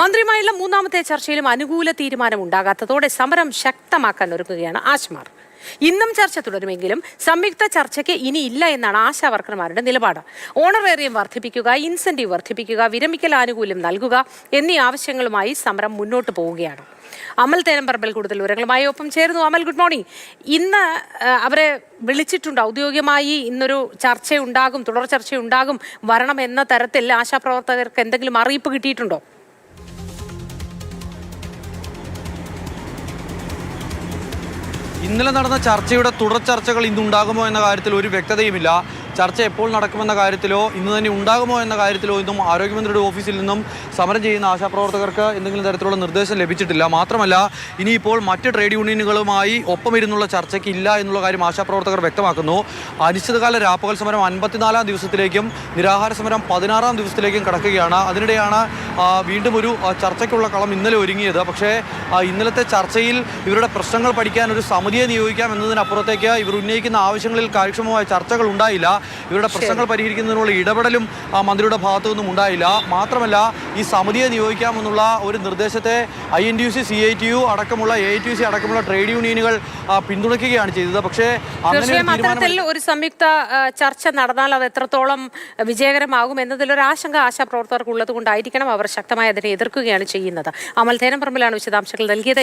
മന്ത്രിയുമായുള്ള മൂന്നാമത്തെ ചർച്ചയിലും അനുകൂല തീരുമാനം ഉണ്ടാകാത്തതോടെ സമരം ശക്തമാക്കാൻ ഒരുക്കുകയാണ് ആശ്മാർ. ഇന്നും ചർച്ച തുടരുമെങ്കിലും സംയുക്ത ചർച്ചയ്ക്ക് ഇനി ഇല്ല എന്നാണ് ആശാ വർക്കർമാരുടെ നിലപാട്. ഓണറേറിയം വർദ്ധിപ്പിക്കുക ഇൻസെന്റീവ് വർദ്ധിപ്പിക്കുക വിരമിക്കൽ ആനുകൂല്യം നൽകുക എന്നീ ആവശ്യങ്ങളുമായി സമരം മുന്നോട്ട് പോവുകയാണ്. അമൽ തേനമ്പറമ്പൽ കൂടുതൽ വിവരങ്ങളുമായി ഒപ്പം ചേരുന്നു. Amal good morning. ഇന്ന് അവരെ വിളിച്ചിട്ടുണ്ട്. ഔദ്യോഗികമായി ഇന്നൊരു ചർച്ചയുണ്ടാകും തുടർ ചർച്ചയുണ്ടാകും വരണം എന്ന തരത്തിൽ ആശാപ്രവർത്തകർക്ക് എന്തെങ്കിലും അറിയിപ്പ് കിട്ടിയിട്ടുണ്ടോ? ഇന്നലെ നടന്ന ചർച്ചയുടെ തുടർ ചർച്ചകൾ ഇന്നുണ്ടാകുമോ എന്ന കാര്യത്തിൽ ഒരു വ്യക്തതയുമില്ല. ചർച്ച എപ്പോൾ നടക്കുമെന്ന കാര്യത്തിലോ ഇന്ന് തന്നെ ഉണ്ടാകുമോ എന്ന കാര്യത്തിലോ ഇന്നും ആരോഗ്യമന്ത്രിയുടെ ഓഫീസിൽ നിന്നും സമരം ചെയ്യുന്ന ആശാപ്രവർത്തകർക്ക് എന്തെങ്കിലും തരത്തിലുള്ള നിർദ്ദേശം ലഭിച്ചിട്ടില്ല. മാത്രമല്ല ഇനിയിപ്പോൾ മറ്റ് ട്രേഡ് യൂണിയനുകളുമായി ഒപ്പമിരുന്നുള്ള ചർച്ചയ്ക്ക് ഇല്ല എന്നുള്ള കാര്യം ആശാപ്രവർത്തകർ വ്യക്തമാക്കുന്നു. അനിശ്ചിതകാല രാപ്പകൽ സമരം അൻപത്തിനാലാം ദിവസത്തിലേക്കും നിരാഹാര സമരം പതിനാറാം ദിവസത്തിലേക്കും കടക്കുകയാണ്. അതിനിടെയാണ് വീണ്ടും ഒരു ചർച്ചയ്ക്കുള്ള കളം ഇന്നലെ ഒരുങ്ങിയത്. പക്ഷേ ഇന്നലത്തെ ചർച്ചയിൽ ഇവരുടെ പ്രശ്നങ്ങൾ പഠിക്കാൻ ഒരു സമിതിയെ നിയോഗിക്കാം എന്നതിനപ്പുറത്തേക്ക് ഇവർ ഉന്നയിക്കുന്ന ആവശ്യങ്ങളിൽ കാര്യക്ഷമമായ ചർച്ചകൾ ഉണ്ടായില്ല. ഇവരുടെ പ്രശ്നങ്ങൾ പരിഹരിക്കുന്നതിനുള്ള ഇടപെടലും ആ, മന്ത്രിയുടെ ഭാഗത്തു നിന്നും ഉണ്ടായില്ല. മാത്രമല്ല ഈ സമിതിയെ നിയോഗിക്കാമെന്നുള്ള ഒരു നിർദ്ദേശത്തെ I N T U C C I T U അടക്കമുള്ള എ ടി യു സി അടക്കമുള്ള ട്രേഡ് യൂണിയനുകൾ പിന്തുണയ്ക്കുകയാണ് ചെയ്തത്. പക്ഷേ ഒരു അത്തരത്തിൽ ഒരു സംയുക്ത ചർച്ച നടന്നാൽ അത് എത്രത്തോളം വിജയകരമാകും എന്നതിലൊരു ആശങ്ക ആശാപ്രവർത്തകർക്ക് ഉള്ളത് കൊണ്ടായിരിക്കണം അവർ ശക്തമായി അതിനെ എതിർക്കുകയാണ് ചെയ്യുന്നത്. അമൽ തേനംപറമ്പിലാണ് വിശദാംശങ്ങൾ നൽകിയത്.